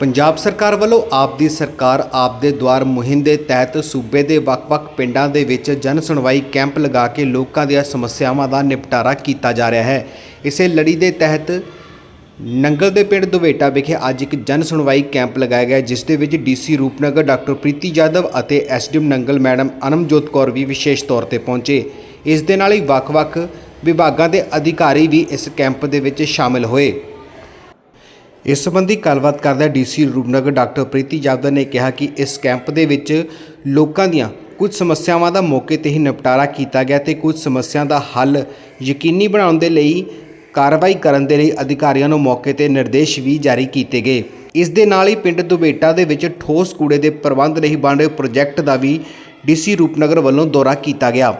ਪੰਜਾਬ ਸਰਕਾਰ ਵੱਲੋਂ ਆਪ ਦੀ ਸਰਕਾਰ ਆਪ ਦੇ ਦੁਆਰ ਮੁਹਿੰਮ ਦੇ ਤਹਿਤ ਸੂਬੇ ਦੇ ਵੱਖ-ਵੱਖ ਪਿੰਡਾਂ ਦੇ ਵਿੱਚ ਜਨ ਸੁਣਵਾਈ ਕੈਂਪ ਲਗਾ ਕੇ ਲੋਕਾਂ ਦੀਆਂ ਸਮੱਸਿਆਵਾਂ ਦਾ ਨਿਪਟਾਰਾ ਕੀਤਾ ਜਾ ਰਿਹਾ ਹੈ। ਇਸੇ ਲੜੀ ਦੇ ਤਹਿਤ ਨੰਗਲ ਦੇ ਪਿੰਡ ਦੁਵੇਟਾ ਵਿਖੇ ਅੱਜ ਇੱਕ ਜਨ ਸੁਣਵਾਈ ਕੈਂਪ ਲਗਾਇਆ ਗਿਆ, ਜਿਸ ਦੇ ਵਿੱਚ ਡੀਸੀ ਰੂਪਨਗਰ ਡਾਕਟਰ ਪ੍ਰੀਤੀ ਯਾਦਵ ਅਤੇ ਐਸਡੀਐਮ ਨੰਗਲ ਮੈਡਮ ਅਨਮਜੋਤ ਕੌਰ ਵੀ ਵਿਸ਼ੇਸ਼ ਤੌਰ ਤੇ ਪਹੁੰਚੇ। ਇਸ ਦੇ ਨਾਲ ਹੀ ਵੱਖ-ਵੱਖ ਵਿਭਾਗਾਂ ਦੇ ਅਧਿਕਾਰੀ ਵੀ ਇਸ ਕੈਂਪ ਦੇ ਵਿੱਚ ਸ਼ਾਮਿਲ ਹੋਏ। ਇਸ ਸੰਬੰਧੀ ਗੱਲਬਾਤ ਕਰਦਿਆਂ ਡੀਸੀ ਰੂਪਨਗਰ ਡਾਕਟਰ ਪ੍ਰੀਤੀ ਜਾਦਵ ਨੇ ਕਿਹਾ ਕਿ ਇਸ ਕੈਂਪ ਦੇ ਵਿੱਚ ਲੋਕਾਂ ਦੀਆਂ ਕੁਝ ਸਮੱਸਿਆਵਾਂ ਦਾ ਮੌਕੇ ਤੇ ਹੀ ਨਿਪਟਾਰਾ ਕੀਤਾ ਗਿਆ ਤੇ ਕੁਝ ਸਮੱਸਿਆ ਦਾ ਹੱਲ ਯਕੀਨੀ ਬਣਾਉਣ ਦੇ ਲਈ ਕਾਰਵਾਈ ਕਰਨ ਦੇ ਲਈ ਅਧਿਕਾਰੀਆਂ ਨੂੰ ਮੌਕੇ ਤੇ ਨਿਰਦੇਸ਼ ਵੀ ਜਾਰੀ ਕੀਤੇ ਗਏ। ਇਸ ਦੇ ਨਾਲ ਹੀ ਪਿੰਡ ਦੁਬੇਟਾ ਦੇ ਵਿੱਚ ਠੋਸ ਕੂੜੇ ਦੇ ਪ੍ਰਬੰਧ ਲਈ ਬਣ ਰਹੇ ਪ੍ਰੋਜੈਕਟ ਦਾ ਵੀ ਡੀਸੀ ਰੂਪਨਗਰ ਵੱਲੋਂ ਦੌਰਾ ਕੀਤਾ ਗਿਆ।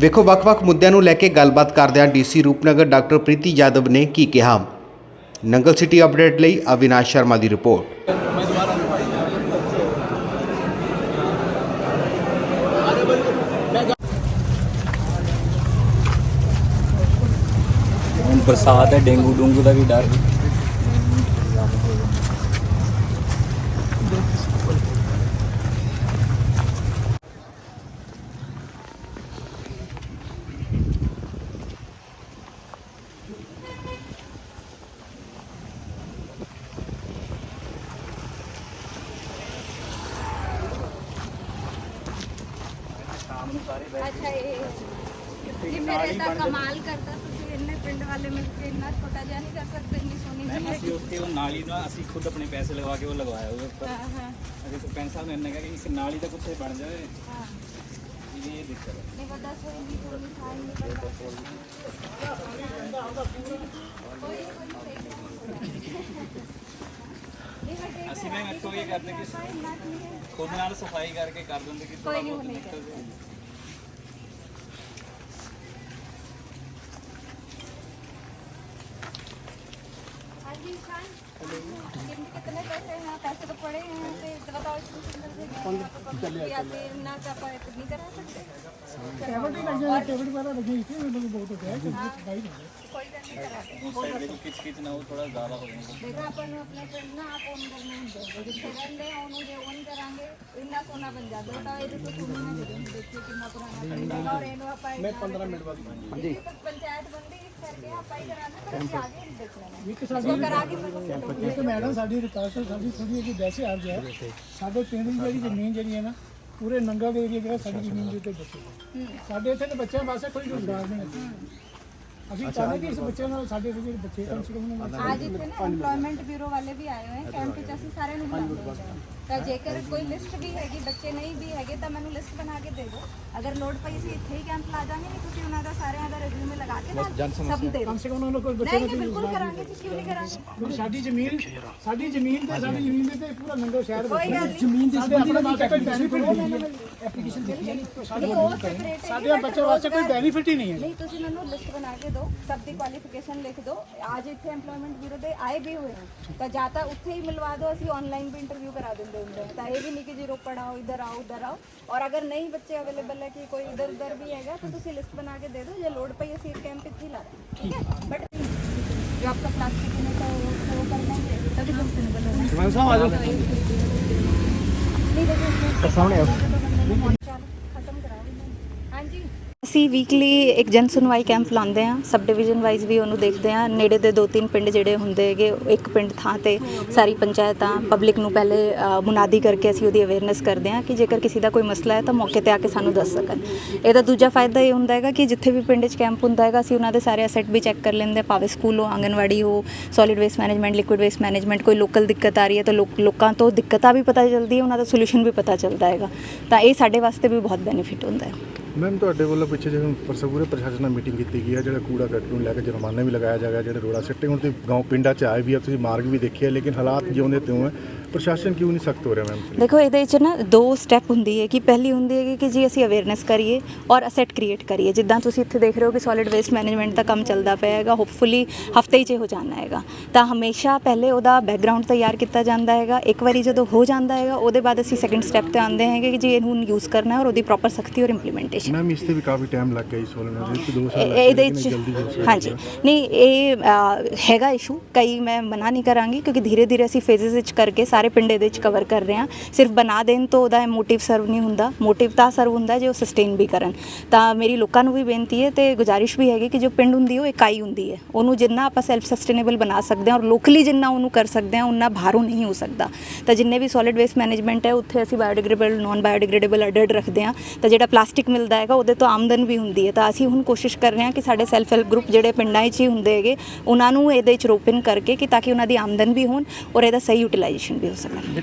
ਵੇਖੋ, ਵੱਖ-ਵੱਖ ਮੁੱਦਿਆਂ ਨੂੰ ਲੈ ਕੇ ਗੱਲਬਾਤ ਕਰਦਿਆਂ ਡੀਸੀ ਰੂਪਨਗਰ ਡਾਕਟਰ ਪ੍ਰੀਤੀ ਯਾਦਵ ਨੇ ਕੀ ਕਿਹਾ। ਨੰਗਲ ਸਿਟੀ ਅਪਡੇਟ ਲਈ ਅਵਿਨਾਸ਼ ਸ਼ਰਮਾ ਦੀ ਰਿਪੋਰਟ। ਬਰਸਾਤ ਹੈ, ਡੇਂਗੂ ਡੂੰਗੂ ਦਾ ਵੀ ਡਰ। ਅੱਛਾ ਇਹ ਜੀ ਮੇਰੇ ਤਾਂ ਕਮਾਲ ਕਰਦਾ ਤੁਸੀਂ ਇੰਨੇ ਪਿੰਡ ਵਾਲੇ ਮਿਲ ਕੇ ਇੰਨਾ ਛੋਟਾ ਜਿਹਾ ਨਹੀਂ ਕਰ ਸਕਦੇ ਇੰਨੀ ਸੋਹਣੀ ਮੈਮ ਜਿਹੀ ਅਸੀਂ ਉੱਥੇ ਉਹ ਨਾਲੀ ਦਾ ਅਸੀਂ ਖੁਦ ਆਪਣੇ ਪੈਸੇ ਲਗਾ ਕੇ ਉਹ ਲਗਵਾਇਆ ਉਹਦੇ ਉੱਪਰ ਹਾਂ ਹਾਂ ਅਗੇ ਸਰਪੰਚ ਸਾਹਿਬ ਨੇ ਇੰਨੇ ਕਿਹਾ ਕਿ ਇਸ ਨਾਲੀ ਦਾ ਕੁਛ ਬਣ ਜਾਵੇ ਹਾਂ ਇਹ ਦਿੱਕਤ ਹੈ ਨਹੀਂ ਪਤਾ ਸੋ ਇੰਨੀ ਥੋੜੀ ਥਾਂ ਹੀ ਨਹੀਂ ਪਤਾ ਕੋਈ ਨਹੀਂ ਵੱਡੇ ਅਸੀਂ ਮੈਂ ਇੱਥੋਂ ਇਹ ਕਰਦੇ ਕਿ ਇੰਨਾ ਕੁ ਨਹੀਂ ਹੈ। ਖੁਦ ਨਾਲ ਸਫ਼ਾਈ ਕਰਕੇ ਕਰ ਦਿੰਦੇ ਕਿ ਕੋਈ ਨਹੀਂ ਬਹੁਤ ਹੋਣੀ तक पढ़े हैं तो लगातार चले आते ना कर पाए तो नहीं करा सकते कैबिनेट लग जाए कैबिनेट वाला रखे इसलिए मेरे को बहुत होता है कि भाई कोई कर नहीं करा सकते को किच किच ना हो थोड़ा ज्यादा हो बेटा अपन अपने फ्रेंड ना आप ऑन करने होंगे जो फ्रेंड है उन्होंने ऑन करांगे इतना सोना बन जाता है तो ये तो सुनना चाहिए ਪੁਰਾਣਾ ਸਾਡੀ ਕਰਾ ਕੇ ਸਾਡੀ ਵੈਸੇ ਅਰਜ ਹੈ। ਸਾਡੇ ਪਿੰਡ ਜ਼ਮੀਨ ਜਿਹੜੀ ਹੈ ਨਾ ਪੂਰੇ ਨੰਗਲ ਦੇ ਏਰੀਆ ਜਿਹੜਾ ਸਾਡੀ ਜ਼ਮੀਨ ਦੇ ਉੱਤੇ ਬੱਚੇ ਸਾਡੇ ਇੱਥੇ ਦੇ ਬੱਚਿਆਂ ਵਾਸਤੇ ਕੋਈ ਰੁਜ਼ਗਾਰ ਨਹੀਂ ਹੈ। ਅਸੀਂ ਚਾਹੁੰਦੇ ਕਿ ਇਸ ਬੱਚਿਆਂ ਨਾਲ ਸਾਡੇ ਜਿਹੜੇ ਬੱਚੇ ਕਮ ਸੇ ਕਮ ਅੱਜ ਇੱਥੇ ਨਾ EMPLOYMENT ਬਿਊਰੋ ਵਾਲੇ ਵੀ ਆਏ ਹੋਏ। ਕੈਂਪ ਵਿੱਚ ਅਸੀਂ ਸਾਰਿਆਂ ਨੂੰ ਬੁਲਾਉਂਦੇ ਹਾਂ। ਤਾਂ ਜੇਕਰ ਕੋਈ ਲਿਸਟ ਵੀ ਹੈਗੀ ਬੱਚੇ ਨਹੀਂ ਵੀ ਹੈਗੇ ਤਾਂ ਮੈਨੂੰ ਲਿਸਟ ਬਣਾ ਕੇ ਦੇ ਦਿਓ। ਅਗਰ ਲੋੜ ਪਈ ਸੀ ਇੱਥੇ ਹੀ ਕੈਂਪ ਲਾ ਦਾਂਗੇ ਨਹੀਂ ਤੁਸੀਂ ਉਹਨਾਂ ਦਾ ਸਾਰਿਆਂ ਦਾ ਰਿਜ਼ਿਊਮੇ ਲਗਾ ਕੇ ਨਾਲ ਸਭ ਦੇ ਦਿਓ। ਕਮ ਸੇ ਕਮ ਉਹਨਾਂ ਨੂੰ ਕੋਈ ਬੱਚੇ ਨਹੀਂ ਬਿਲਕੁਲ ਕਰਾਂਗੇ ਜੀ ਕਿਉਂ ਨਹੀਂ ਕਰਾਂਗੇ? ਸਾਡੀ ਜ਼ਮੀਨ ਸਾਡੀ ਜ਼ਮੀਨ ਤੇ ਸਾਡੀ ਜ਼ਮੀਨ ਦੇ ਤੇ ਪੂਰਾ ਨੰਗਾ ਸ਼ਹਿਰ ਕੋਈ ਗੱਲ ਨਹੀਂ। ਜ਼ਮੀਨ ਦੇ ਸਾਡੇ ਆਪਣੇ ਵਾਸਤੇ ਕੋਈ ਬੈਨੀਫਿਟ ਨਹੀਂ ਐਪਲੀਕੇਸ਼ਨ ਹੈ ਜੀ, ਸਾਡੇ ਬੱਚੇ ਵਾਸਤੇ ਕੋਈ ਬੈਨੀਫਿਟ ਹੀ ਨਹੀਂ ਹੈ। ਨਹੀਂ ਤੁਸੀਂ ਮੈਨੂੰ ਲਿਸਟ ਬਣਾ ਕੇ ਦਿਓ ਸਭ ਦੀ ਕੁਆਲੀਫਿਕੇਸ਼ਨ ਲਿਖ ਦਿਓ ਅੱਜ ਇੱਥੇ EMPLOYMENT ਬਿਊਰੋ ਦੇ ਆਏ ਵੀ ਹੋਏ ਹਨ ਤਾਂ ਜਾਂ ਤਾਂ ਉੱਥੇ ਹੀ ਮਿਲਵਾ ਦਿਓ ਅਸੀਂ ਆਨਲਾਈਨ ਵੀ ਇੰਟਰਵਿਊ ਕਰਾ ਦਿੰਦੇ ਹੁੰਦੇ ਹਾਂ ਤਾਂ ਇਹ ਵੀ ਨਹੀਂ ਕਿ ਜੀ ਰੋਪੜ ਆਓ ਇਧਰ ਆਓ ਉਧਰ ਆਓ ਔਰ ਅਗਰ ਨਹੀਂ ਬੱਚੇ ਅਵੇਲੇਬਲ ਹੈ ਕਿ ਕੋਈ ਇਧਰ ਉਧਰ ਵੀ ਹੈਗਾ ਤਾਂ ਤੁਸੀਂ ਲਿਸਟ ਬਣਾ ਕੇ ਦੇ ਦਿਓ ਜੇ ਲੋੜ ਪਈ ਅਸੀਂ कैंप ਇੱਥੇ ਹੀ ਲਾ देंगे ठीक है बट जो आपका प्लास्टिक में का वो वो कर लेंगे तभी सस्टेनेबल होगा ਸਰਪੰਚ ਸਾਹਿਬ ਆ ਜਾਓ नहीं देखो सामने खत्म करा हाँ जी ਅਸੀਂ ਵੀਕਲੀ ਇੱਕ ਜਨ ਸੁਣਵਾਈ ਕੈਂਪ ਲਾਉਂਦੇ ਆ ਸਬ ਡਿਵੀਜ਼ਨ ਵਾਈਜ਼ ਵੀ ਉਹਨੂੰ ਦੇਖਦੇ ਆ ਨੇੜੇ ਦੇ ਦੋ ਤਿੰਨ ਪਿੰਡ ਜਿਹੜੇ ਹੁੰਦੇ ਹੈਗੇ ਇੱਕ ਪਿੰਡ ਥਾਂ ਤੇ ਸਾਰੀ ਪੰਚਾਇਤਾਂ ਪਬਲਿਕ ਨੂੰ ਪਹਿਲੇ ਮੁਨਾਦੀ ਕਰਕੇ ਅਸੀਂ ਉਹਦੀ ਅਵੇਅਰਨੈਸ ਕਰਦੇ ਆ ਕਿ ਜੇਕਰ ਕਿਸੇ ਦਾ ਕੋਈ ਮਸਲਾ ਹੈ ਤਾਂ ਮੌਕੇ ਤੇ ਆ ਕੇ ਸਾਨੂੰ ਦੱਸ ਸਕਣ। ਇਹਦਾ ਦੂਜਾ ਫਾਇਦਾ ਇਹ ਹੁੰਦਾ ਹੈਗਾ ਕਿ ਜਿੱਥੇ ਵੀ ਪਿੰਡ 'ਚ ਕੈਂਪ ਹੁੰਦਾ ਹੈਗਾ, ਅਸੀਂ ਉਹਨਾਂ ਦੇ ਸਾਰੇ ਅਸੈਟ ਵੀ ਚੈੱਕ ਕਰ ਲੈਂਦੇ ਹਾਂ। ਭਾਵੇਂ ਸਕੂਲ ਹੋ, ਆਂਗਨਵਾੜੀ ਹੋ solid waste management liquid waste management ਕੋਈ ਲੋਕਲ ਦਿੱਕਤ ਆ ਰਹੀ ਹੈ ਤਾਂ ਲੋਕਾਂ ਤੋਂ ਦਿੱਕਤਾਂ ਵੀ ਪਤਾ ਚੱਲਦੀ ਹੈ ਉਹਨਾਂ ਦਾ ਸੋਲੂਸ਼ਨ ਵੀ ਪਤਾ ਚੱਲਦਾ ਹੈਗਾ। ਤਾਂ ਇਹ ਸਾਡੇ ਵਾਸਤੇ ਵੀ ਬਹੁਤ ਬੈਨੀਫਿਟ ਹੁੰਦਾ ਹੈ। ਮੈਮ ਤੁਹਾਡੇ ਵੱਲੋਂ ਪਿੱਛੇ ਜਿਹੇ ਪਰਸੋਂ ਪੂਰੇ ਪ੍ਰਸ਼ਾਸਨ ਨਾਲ ਮੀਟਿੰਗ ਕੀਤੀ ਗਈ ਹੈ ਜਿਹੜਾ ਕੂੜਾ ਕੱਟ ਨੂੰ ਲੈ ਕੇ ਜੁਰਮਾਨਾ ਵੀ ਲਗਾਇਆ ਜਾਏਗਾ ਜਿਹੜੇ ਰੋੜਾ ਸਿੱਟੇ, ਹੁਣ ਤੇ ਗਾਉਂ ਪਿੰਡਾਂ 'ਚ ਆਏ ਵੀ ਆ, ਤੁਸੀਂ ਮਾਰਗ ਵੀ ਦੇਖਿਆ, ਲੇਕਿਨ ਹਾਲਾਤ ਜਿਉਂਦੇ ਤਿਉਂ ਹੈ ਪ੍ਰਸ਼ਾਸਨ ਕਿਉਂ ਨਹੀਂ ਸਖਤ ਹੋ ਰਿਹਾ ਮੈਮ ਦੇਖੋ, ਇਹਦੇ ਵਿੱਚ ਨਾ ਦੋ ਸਟੈਪ ਹੁੰਦੀ ਹੈ ਕਿ ਪਹਿਲੀ ਹੁੰਦੀ ਹੈ ਕਿ ਜੀ ਅਸੀਂ ਅਵੇਅਰਨੈਸ ਕਰੀਏ ਔਰ ਅਸੈਟ ਕ੍ਰੀਏਟ ਕਰੀਏ। ਜਿੱਦਾਂ ਤੁਸੀਂ ਇੱਥੇ ਦੇਖ ਰਹੇ ਹੋ ਕਿ ਸੋਲਿਡ ਵੇਸਟ ਮੈਨੇਜਮੈਂਟ ਦਾ ਕੰਮ ਚੱਲਦਾ ਪਿਆ ਹੈਗਾ ਹੋਪਫੁਲੀ ਹਫ਼ਤੇ ਹੀ 'ਚ ਹੋ ਜਾਣਾ ਹੈਗਾ। ਤਾਂ ਹਮੇਸ਼ਾ ਪਹਿਲੇ ਉਹਦਾ ਬੈਕਗ੍ਰਾਉਂਡ ਤਿਆਰ ਕੀਤਾ ਜਾਂਦਾ ਹੈਗਾ, ਇੱਕ ਵਾਰੀ ਜਦੋਂ ਹੋ ਜਾਂਦਾ ਹੈਗਾ, ਉਹਦੇ ਬਾਅਦ ਅਸੀਂ ਸੈਕੰਡ ਸਟੈਪ ਤੇ ਆਉਂਦੇ ਹੈਗੇ ਕਿ ਜੀ ਇਹਨੂੰ ਯੂਜ਼ ਕਰਨਾ ਔਰ ਉਹਦੀ ਪ੍ਰੋਪਰ ਸਖਤੀ ਔਰ ਇੰਪਲੀਮੈਂਟੇਸ਼ਨ ਮੈਮ ਇਸ ਤੇ ਵੀ ਕਾਫੀ ਟਾਈਮ ਲੱਗ ਗਿਆ ਇਸ ਵਾਲੇ ਨੂੰ ਇੱਕ ਦੋ ਸਾਲ ਲੱਗ ਇਹ- ਇਹਦੇ ਗਏ ਲੇਕਿਨ ਚ ਜਲਦੀ ਹੋ ਸਕਦਾ। ਹਾਂਜੀ। ਨਹੀਂ ਇਹ ਅ, ਹੈਗਾ ਇਸ਼ੂ ਕਈ ਮੈਂ ਮਨਾ ਨਹੀਂ ਕਰਾਂਗੀ ਕਿਉਂਕਿ ਧੀਰੇ ਧੀਰੇ ਅਸੀਂ ਫੇਜ਼ਸ ਵਿੱਚ ਕਰਕੇ ਸਾਰੇ ਪਿੰਡ ਇਹਦੇ ਵਿੱਚ ਕਵਰ ਕਰ ਰਹੇ ਹਾਂ। ਸਿਰਫ ਬਣਾ ਦੇਣ ਤੋਂ ਉਹਦਾ ਮੋਟਿਵ ਸਰਵ ਨਹੀਂ ਹੁੰਦਾ। ਮੋਟਿਵ ਤਾਂ ਸਰਵ ਹੁੰਦਾ ਜੇ ਉਹ ਸਸਟੇਨ ਵੀ ਕਰਨ। ਤਾਂ ਮੇਰੀ ਲੋਕਾਂ ਨੂੰ ਵੀ ਬੇਨਤੀ ਹੈ ਤੇ ਗੁਜ਼ਾਰਿਸ਼ ਵੀ ਹੈਗੀ ਕਿ ਜੋ ਪਿੰਡ ਹੁੰਦੀ ਹੈ ਉਹ ਇਕਾਈ ਹੁੰਦੀ ਹੈ। ਉਹਨੂੰ ਜਿੰਨਾ ਆਪਾਂ ਸੈਲਫ ਸਸਟੇਨੇਬਲ ਬਣਾ ਸਕਦੇ ਹਾਂ ਔਰ ਲੋਕਲੀ ਜਿੰਨਾ ਉਹਨੂੰ ਕਰ ਸਕਦੇ ਹਾਂ ਉਨਾ ਬਾਹਰੋਂ ਨਹੀਂ ਹੋ ਸਕਦਾ। ਤਾਂ ਜਿੰਨੇ ਵੀ ਸੋਲਿਡ ਵੇਸਟ ਮੈਨੇਜਮੈਂਟ ਹੈ ਉੱਥੇ ਅਸੀਂ ਬਾਇਓਡੀਗ੍ਰੇਡੇਬਲ ਨਾਨ ਬਾਇਓਡੀਗ੍ਰੇਡੇਬਲ ਅਡਡ ਰੱਖਦੇ ਹਾਂ। ਤਾਂ ਜਿਹੜਾ ਪਲਾਸਟਿਕ ਮਿਲਦਾ ਹੈਗਾ, ਉਹਦੇ ਤੋਂ ਆਮਦਨ ਵੀ ਹੁੰਦੀ ਹੈ। ਤਾਂ ਅਸੀਂ ਹੁਣ ਕੋਸ਼ਿਸ਼ ਕਰ ਰਹੇ ਹਾਂ ਕਿ ਸਾਡੇ ਸੈਲਫ ਹੈਲਪ ਗਰੁੱਪ ਜਿਹੜੇ ਪਿੰਡਾਂ 'ਚ ਹੀ ਹੁੰਦੇ ਹੈਗੇ, ਉਹਨਾਂ ਨੂੰ ਇਹਦੇ 'ਚ ਰੋਪਨ ਕਰਕੇ ਕਿ ਤਾਂ ਕਿ ਉਹਨਾਂ ਦੀ ਆਮਦਨ ਵੀ ਹੋਣ ਔਰ ਇਹਦਾ ਸਹੀ ਯੂਟਿਲਾਈਜੇਸ਼ਨ ਵੀ ਹੋ ਸਕੇ।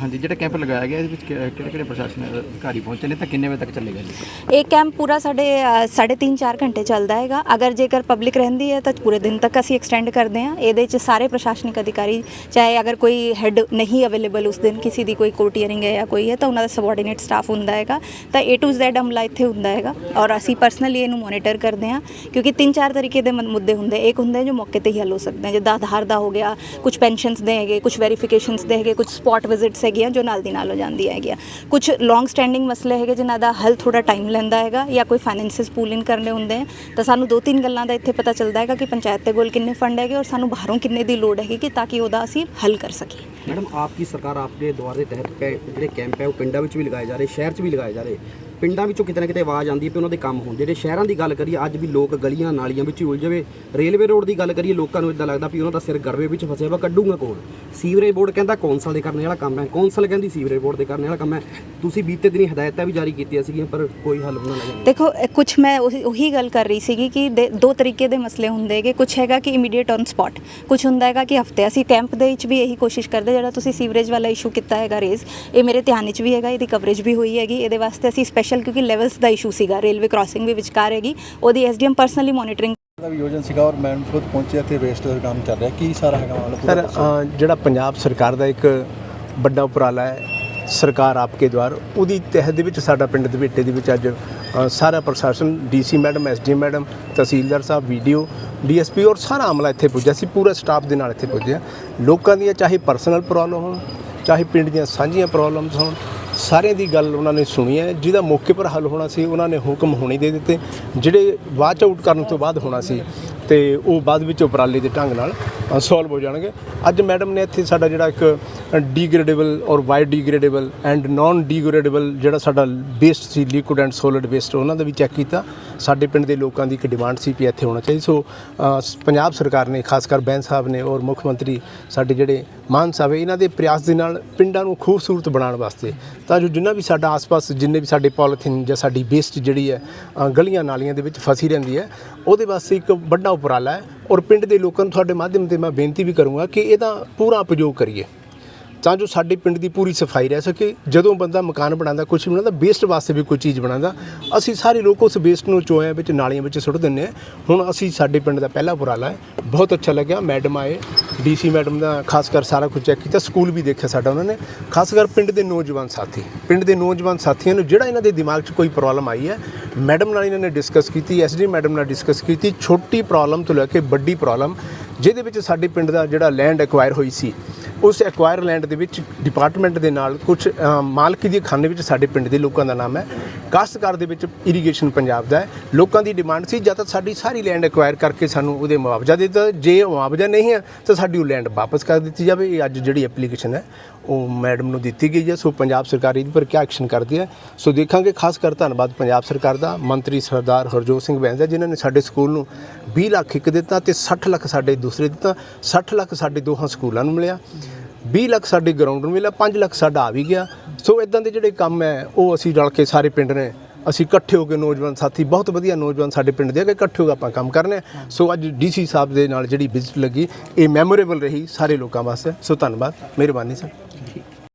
ਹਾਂਜੀ ਜਿਹੜਾ ਕੈਂਪ ਲਗਾਇਆ ਗਿਆ ਇਹਦੇ ਵਿੱਚ ਕਿਹੜੇ ਕਿਹੜੇ ਪ੍ਰਸ਼ਾਸਨ ਅਧਿਕਾਰੀ ਪਹੁੰਚੇ ਨੇ ਤਾਂ ਕਿੰਨੇ ਵਜੇ ਤੱਕ ਚੱਲੇਗਾ ਜੀ? ਇਹ ਕੈਂਪ ਪੂਰਾ ਸਾਡੇ ਅ, ਸਾਢੇ ਤਿੰਨ ਚਾਰ ਘੰਟੇ ਚੱਲਦਾ ਹੈਗਾ। ਅਗਰ ਜੇਕਰ ਪਬਲਿਕ ਰਹਿੰਦੀ ਹੈ ਤਾਂ ਪੂਰੇ ਦਿਨ ਤੱਕ ਅਸੀਂ ਐਕਸਟੈਂਡ ਕਰਦੇ ਹਾਂ। ਇਹਦੇ 'ਚ ਸਾਰੇ ਪ੍ਰਸ਼ਾਸਨਿਕ ਅਧਿਕਾਰੀ ਚਾਹੇ ਅਗਰ ਕੋਈ ਹੈੱਡ ਨਹੀਂ ਅਵੇਲੇਬਲ ਉਸ ਦਿਨ ਕਿਸੇ ਦੀ ਕੋਈ ਕੋਰਟ ਹੀਅਰਿੰਗ ਹੈ ਜਾਂ ਕੋਈ ਹੈ ਤਾਂ ਉਹਨਾਂ ਦਾ ਸਬੋਰਡੀਨੇਟ ਸਟਾਫ ਹੁੰਦਾ ਹੈਗਾ। ਤਾਂ A to Z ਅਮਲਾ ਇੱਥੇ ਹੁੰਦਾ ਹੈਗਾ ਔਰ ਅਸੀਂ ਪਰਸਨਲੀ ਇਹਨੂੰ ਮੋਨੀਟਰ ਕਰਦੇ ਹਾਂ ਕਿਉਂਕਿ ਤਿੰਨ ਚਾਰ ਤਰੀਕੇ ਦੇ ਮੁੱਦੇ ਹੁੰਦੇ। ਇੱਕ ਹੁੰਦਾ ਜੋ ਮੌਕੇ ਤੇ ਹੀ ਹੱਲ ਹੋ ਸਕਦੇ ਹੈ ਜਿੱਦਾਂ ਆਧਾਰ ਦਾ ਹੋ ਗਿਆ ਕੁਝ ਪੈਨਸ਼ਨਸ ਦੇ ਹੈਗੇ ਕੁਝ ਵੈਰੀਫਿਕੇਸ਼ਨਸ ਦੇ ਹੈਗੇ ਕੁਝ ਸਪੌਟ ਵਿਜ਼ਿਟਸ ਹੈਗੀਆਂ ਜੋ ਨਾਲ ਦੀ ਨਾਲ ਹੋ ਜਾਂਦੀਆਂ ਹੈਗੀਆਂ ਕੁਝ ਲੌਂਗ ਸਟੈਂਡਿੰਗ ਮਸਲੇ ਹੈਗੇ ਜਿਨ੍ਹਾਂ ਦਾ ਹੱਲ ਥੋੜਾ ਟਾਈਮ ਲੈਂਦਾ ਹੈਗਾ ਜਾਂ ਕੋਈ ਫਾਈਨੈਂਸਿਸ ਪੂਲ ਇਨ ਕਰਨੇ ਹੁੰਦੇ ਹੈ ਤਾਂ ਸਾਨੂੰ ਦੋ ਤਿੰਨ ਗੱਲਾਂ ਦਾ ਇੱਥੇ ਪਤਾ ਚੱਲਦਾ ਹੈਗਾ ਕਿ ਪੰਚਾਇਤ ਦੇ ਕੋਲ ਕਿੰਨੇ ਫੰਡ ਹੈਗੇ ਔਰ ਸਾਨੂੰ ਬਾਹਰੋਂ ਕਿੰਨੇ ਦੀ ਲੋੜ ਹੈਗੀ ਕਿ ਤਾਂ ਕਿ ਉਹਦਾ ਅਸੀਂ ਹੱਲ ਕਰ ਸਕੀਏ। ਮੈਡਮ ਆਪਕੀ ਸਰਕਾਰ ਆਪਕੇ ਦੁਆਰ ਤਹਿਤ ਜਿਹੜੇ ਕੈਂਪ ਹੈ, ਉਹ ਪਿੰਡਾਂ ਵਿੱਚ ਵੀ ਲਗਾਏ ਜਾ ਰਹੇ, ਸ਼ਹਿਰ 'ਚ ਵੀ ਲਗਾਏ ਜਾ ਰਹੇ? ਪਿੰਡਾਂ ਵਿੱਚੋਂ ਕਿਤੇ ਨਾ ਕਿਤੇ ਆਵਾਜ਼ ਆਉਂਦੀ ਹੈ ਕਿ ਉਹਨਾਂ ਦੇ ਕੰਮ ਹੁੰਦੇ ਜਿਹੜੇ ਸ਼ਹਿਰਾਂ ਦੀ ਗੱਲ ਕਰੀਏ, ਅੱਜ ਵੀ ਲੋਕ ਗਲੀਆਂ ਨਾਲੀਆਂ ਵਿੱਚ ਹੀ ਉਲਝੇ ਰੇਲਵੇ ਰੋਡ ਦੀ ਗੱਲ ਕਰੀਏ, ਲੋਕਾਂ ਨੂੰ ਇਦਾਂ ਲੱਗਦਾ ਵੀ ਉਹਨਾਂ ਦਾ ਸਿਰ ਗਰਵੇ ਵਿੱਚ ਫਸਿਆ ਵਾ, ਕੱਢੂਗਾ ਕੌਣ? ਸੀਵਰੇਜ ਬੋਰਡ ਕਹਿੰਦਾ ਕੌਂਸਲ ਦੇ ਕਰਨੇ ਵਾਲਾ ਕੰਮ ਹੈ। ਕੌਂਸਲ ਕਹਿੰਦੀ ਸੀਵਰੇਜ ਬੋਰਡ ਦੇ ਕਰਨੇ ਵਾਲਾ ਕੰਮ ਹੈ। ਤੁਸੀਂ ਬੀਤੇ ਦਿਨੀ ਹਦਾਇਤਾਂ ਵੀ ਜਾਰੀ ਕੀਤੀਆਂ ਸੀਗੀਆਂ, ਪਰ ਕੋਈ ਹੱਲ ਉਹਨਾਂ ਲੱਗਿਆ ਦੇਖੋ ਕੁਝ ਮੈਂ ਉਹੀ ਗੱਲ ਕਰ ਰਹੀ ਸੀਗੀ ਕਿ ਦੇ- ਦੋ ਤਰੀਕੇ ਦੇ ਮਸਲੇ ਹੁੰਦੇ ਹੈਗੇ। ਕੁਝ ਹੈਗਾ ਕਿ ਇਮੀਡੀਏਟ ਔਨ ਸਪੌਟ ਕੁਝ ਹੁੰਦਾ ਹੈਗਾ ਕਿ ਹਫ਼ਤੇ, ਅਸੀਂ ਕੈਂਪ ਦੇ ਵਿੱਚ ਵੀ ਇਹੀ ਕੋਸ਼ਿਸ਼ ਕਰਦੇ ਜਿਹੜਾ ਤੁਸੀਂ ਸੀਵਰੇਜ ਵਾਲਾ ਇਸ਼ੂ ਕੀਤਾ ਹੈਗਾ ਰੇਜ਼ ਇਹ ਮੇਰੇ ਧਿਆਨ ਵਿੱਚ ਵੀ ਹੈਗਾ, ਇਹਦੀ ਕਵਰੇਜ ਵੀ ਹੋਈ ਹੈਗੀ। ਇਹਦੇ ਵਾਸਤੇ ਅਸੀਂ ਸਪੈਸ਼ਲ ਕਿਉਂਕਿ ਲੈਵਲਸ ਦਾ ਇਸ਼ੂ ਸੀਗਾ ਰੇਲਵੇ ਕ੍ਰਾਸਿੰਗ ਵੀ ਵਿਚਕਾਰ ਹੈਗੀ ਉਹਦੀ ਐਸਡੀਐਮ ਪਰਸਨਲੀ ਮੋਨੀਟਰਿੰਗ ਦਾ ਵੀ ਯੋਜਨ ਸੀਗਾ ਔਰ ਮੈਂ ਖੁਦ ਪਹੁੰਚਿਆ ਇੱਥੇ ਵੇਸਟ ਦਾ ਕੰਮ ਚੱਲ ਰਿਹਾ। ਕੀ ਸਾਰਾ ਹੈਗਾ ਪੂਰਾ ਸਰ ਅ, ਜਿਹੜਾ ਪੰਜਾਬ ਸਰਕਾਰ ਦਾ ਇੱਕ ਵੱਡਾ ਉਪਰਾਲਾ ਹੈ ਸਰਕਾਰ ਆਪਕੇ ਦੁਆਰ ਉਹਦੀ ਤਹਿਤ ਦੇ ਵਿੱਚ ਸਾਡਾ ਪਿੰਡ ਦੇ ਵਿਟੇ ਦੇ ਵਿੱਚ ਅੱਜ ਅ, ਸਾਰਾ ਪ੍ਰਸ਼ਾਸਨ ਡੀਸੀ ਮੈਡਮ ਐਸਡੀ ਮੈਡਮ ਤਹਿਸੀਲਦਾਰ ਸਾਹਿਬ ਵੀਡੀਓ ਡੀਐਸਪੀ ਔਰ ਸਾਰਾ ਅਮਲਾ ਇੱਥੇ ਪੁੱਜਿਆ। ਸੀ ਪੂਰਾ ਸਟਾਫ ਦੇ ਨਾਲ ਇੱਥੇ ਪੁੱਜਿਆ ਲੋਕਾਂ ਦੀਆਂ ਚਾਹੇ ਪਰਸਨਲ ਪ੍ਰੋਬਲਮ ਹੋਣ ਚਾਹੇ ਪਿੰਡ ਦੀਆਂ ਸਾਂਝੀਆਂ ਪ੍ਰੋਬਲਮਸ ਹੋਣ ਸਾਰਿਆਂ ਦੀ ਗੱਲ ਉਹਨਾਂ ਨੇ ਸੁਣੀ ਹੈ। ਜਿਹਦਾ ਮੌਕੇ ਪਰ ਹੱਲ ਹੋਣਾ ਸੀ, ਉਹਨਾਂ ਨੇ ਹੁਕਮ ਹੋਣੀ ਦੇ ਦਿੱਤੇ। ਜਿਹੜੇ ਵਾਚ ਆਊਟ ਕਰਨ ਤੋਂ ਬਾਅਦ ਹੋਣਾ ਸੀ ਤੇ ਉਹ ਬਾਅਦ ਵਿੱਚ ਉਪਰਾਲੇ ਦੇ ਢੰਗ ਨਾਲ ਸੋਲਵ ਹੋ ਜਾਣਗੇ। ਅੱਜ ਮੈਡਮ ਨੇ ਇੱਥੇ ਸਾਡਾ ਜਿਹੜਾ ਇੱਕ ਡੀਗ੍ਰੇਡੇਬਲ ਔਰ ਵਾਈ ਡੀਗ੍ਰੇਡੇਬਲ ਐਂਡ ਨਾਨ ਡੀਗ੍ਰੇਡੇਬਲ ਜਿਹੜਾ ਸਾਡਾ ਵੇਸਟ ਸੀ ਲਿਕੁਇਡ ਐਂਡ ਸੋਲਿਡ ਵੇਸਟ ਉਹਨਾਂ ਦਾ ਵੀ ਚੈੱਕ ਕੀਤਾ। ਸਾਡੇ ਪਿੰਡ ਦੇ ਲੋਕਾਂ ਦੀ ਇੱਕ ਡਿਮਾਂਡ ਸੀ ਕਿ ਇੱਥੇ ਹੋਣਾ ਚਾਹੀਦਾ। ਸੋ ਪੰਜਾਬ ਸਰਕਾਰ ਨੇ ਖਾਸ ਕਰ ਬੈਂਸ ਸਾਹਿਬ ਨੇ ਔਰ ਮੁੱਖ ਮੰਤਰੀ ਸਾਡੇ ਜਿਹੜੇ ਮਾਨ ਸਾਹਿਬ ਹੈ, ਇਹਨਾਂ ਦੇ ਪ੍ਰਯਾਸ ਦੇ ਨਾਲ ਪਿੰਡਾਂ ਨੂੰ ਖੂਬਸੂਰਤ ਬਣਾਉਣ ਵਾਸਤੇ ਤਾਂ ਜੋ ਜਿੰਨਾ ਵੀ ਸਾਡਾ ਆਸ-ਪਾਸ ਜਿੰਨੇ ਵੀ ਸਾਡੇ ਪੋਲੀਥੀਨ ਜਾਂ ਸਾਡੀ ਵੇਸਟ ਜਿਹੜੀ ਹੈ ਗਲੀਆਂ ਨਾਲੀਆਂ ਦੇ ਵਿੱਚ ਫਸੀ ਰਹਿੰਦੀ ਹੈ ਉਹਦੇ ਵਾਸਤੇ ਇੱਕ ਵੱਡਾ ਉਪਰਾਲਾ ਹੈ। ਔਰ ਪਿੰਡ ਦੇ ਲੋਕਾਂ ਨੂੰ ਤੁਹਾਡੇ ਮਾਧਿਅਮ ਤੇ ਮੈਂ ਬੇਨਤੀ ਵੀ ਕਰੂੰਗਾ ਕਿ ਇਹਦਾ ਪੂਰਾ ਉਪਯੋਗ ਕਰੀਏ। ਤਾਂ ਜੋ ਸਾਡੇ ਪਿੰਡ ਦੀ ਪੂਰੀ ਸਫ਼ਾਈ ਰਹਿ ਸਕੇ। ਜਦੋਂ ਬੰਦਾ ਮਕਾਨ ਬਣਾਉਂਦਾ ਕੁਝ ਬਣਾਉਂਦਾ ਵੇਸਟ ਵਾਸਤੇ ਵੀ ਕੋਈ ਚੀਜ਼ ਬਣਾਉਂਦਾ, ਅਸੀਂ ਸਾਰੇ ਲੋਕ ਉਸ ਵੇਸਟ ਨੂੰ ਚੋਇਆਂ ਵਿੱਚ, ਨਾਲੀਆਂ ਵਿੱਚ ਸੁੱਟ ਦਿੰਦੇ ਹਾਂ। ਹੁਣ ਅਸੀਂ ਸਾਡੇ ਪਿੰਡ ਦਾ ਪਹਿਲਾ ਉਪਰਾਲਾ ਹੈ। ਬਹੁਤ ਅੱਛਾ ਲੱਗਿਆ। ਮੈਡਮ ਆਏ, ਡੀਸੀ ਮੈਡਮ ਦਾ ਖਾਸ ਕਰ ਸਾਰਾ ਕੁਝ ਚੈੱਕ ਕੀਤਾ, ਸਕੂਲ ਵੀ ਦੇਖਿਆ ਸਾਡਾ ਉਹਨਾਂ ਨੇ। ਖਾਸ ਕਰ ਪਿੰਡ ਦੇ ਨੌਜਵਾਨ ਸਾਥੀ, ਪਿੰਡ ਦੇ ਨੌਜਵਾਨ ਸਾਥੀਆਂ ਨੂੰ ਜਿਹੜਾ ਇਹਨਾਂ ਦੇ ਦਿਮਾਗ 'ਚ ਕੋਈ ਪ੍ਰੋਬਲਮ ਆਈ ਹੈ, ਮੈਡਮ ਨਾਲ ਇਹਨਾਂ ਨੇ ਡਿਸਕਸ ਕੀਤੀ ਐਸਡੀ ਮੈਡਮ ਨਾਲ ਡਿਸਕਸ ਕੀਤੀ, ਛੋਟੀ ਪ੍ਰੋਬਲਮ ਤੋਂ ਲੈ ਕੇ ਵੱਡੀ ਪ੍ਰੋਬਲਮ ਜਿਹਦੇ ਵਿੱਚ ਸਾਡੇ ਪਿੰਡ ਦਾ ਜਿਹੜਾ ਲੈਂਡ ਐਕਵਾਇਰ ਹੋਈ ਸੀ ਉਸ ਐਕਵਾਇਰ ਲੈਂਡ ਦੇ ਵਿੱਚ ਡਿਪਾਰਟਮੈਂਟ ਦੇ ਨਾਲ ਕੁਝ ਮਾਲਕੀ ਦੇ ਖਾਨੇ ਵਿੱਚ ਸਾਡੇ ਪਿੰਡ ਦੇ ਲੋਕਾਂ ਦਾ ਨਾਮ ਹੈ। ਕਾਸ਼ਤਕਾਰ ਦੇ ਵਿੱਚ ਇਰੀਗੇਸ਼ਨ ਪੰਜਾਬ ਦਾ ਹੈ। ਲੋਕਾਂ ਦੀ ਡਿਮਾਂਡ ਸੀ, ਜਾਂ ਤਾਂ ਸਾਡੀ ਸਾਰੀ ਲੈਂਡ ਐਕਵਾਇਰ ਕਰਕੇ ਸਾਨੂੰ ਉਹਦੇ ਮੁਆਵਜ਼ਾ ਦੇ ਦਿੱਤਾ। ਜੇ ਮੁਆਵਜ਼ਾ ਨਹੀਂ ਹੈ, ਤਾਂ ਸਾਡੀ ਉਹ ਲੈਂਡ ਵਾਪਸ ਕਰ ਦਿੱਤੀ ਜਾਵੇ। ਇਹ ਅੱਜ ਜਿਹੜੀ ਐਪਲੀਕੇਸ਼ਨ ਹੈ, ਉਹ ਮੈਡਮ ਨੂੰ ਦਿੱਤੀ ਗਈ ਹੈ। ਸੋ ਪੰਜਾਬ ਸਰਕਾਰ ਇਹਦੇ ਪਰ ਕੀ ਐਕਸ਼ਨ ਕਰਦੀ ਹੈ? ਸੋ ਦੇਖਾਂਗੇ। ਖਾਸ ਕਰ ਧੰਨਵਾਦ ਪੰਜਾਬ ਸਰਕਾਰ ਦਾ। ਮੰਤਰੀ ਸਰਦਾਰ ਹਰਜੋਤ ਸਿੰਘ ਬੈਂਸ ਦਾ ਜਿਨ੍ਹਾਂ ਨੇ ਸਾਡੇ ਸਕੂਲ ਨੂੰ 20 ਲੱਖ ਇੱਕ ਦਿੱਤਾ ਤੇ 60 ਲੱਖ ਸਾਡੇ ਦੂਸਰੇ ਦਿੱਤਾ। 60 ਲੱਖ ਸਾਡੇ ਦੋਹਾਂ ਸਕੂਲਾਂ ਨੂੰ ਮਿਲਿਆ। 20 ਲੱਖ ਸਾਡੇ ਗਰਾਊਂਡ ਨੂੰ ਮਿਲਿਆ 5 ਲੱਖ ਸਾਡਾ ਆ ਵੀ ਗਿਆ। ਸੋ ਇਦਾਂ ਦੇ ਜਿਹੜੇ ਕੰਮ ਹੈ, ਉਹ ਅਸੀਂ ਰਲ ਕੇ ਸਾਰੇ ਪਿੰਡ ਨੇ, ਅਸੀਂ ਇਕੱਠੇ ਹੋ ਕੇ ਨੌਜਵਾਨ ਸਾਥੀ, ਬਹੁਤ ਵਧੀਆ ਨੌਜਵਾਨ ਸਾਡੇ ਪਿੰਡ ਦੇ ਆ ਕੇ ਇਕੱਠੇ ਹੋ ਕੇ ਆਪਾਂ ਕੰਮ ਕਰਨੇ ਸੋ ਅੱਜ ਡੀਸੀ ਸਾਹਿਬ ਦੇ ਨਾਲ ਜਿਹੜੀ ਵਿਜ਼ਿਟ ਲੱਗੀ, ਇਹ ਮੈਮੋਰੇਬਲ ਰਹੀ ਸਾਰੇ ਲੋਕਾਂ ਵਾਸਤੇ। ਸੋ ਧੰਨਵਾਦ, ਮਿਹਰਬਾਨੀ ਸਰ।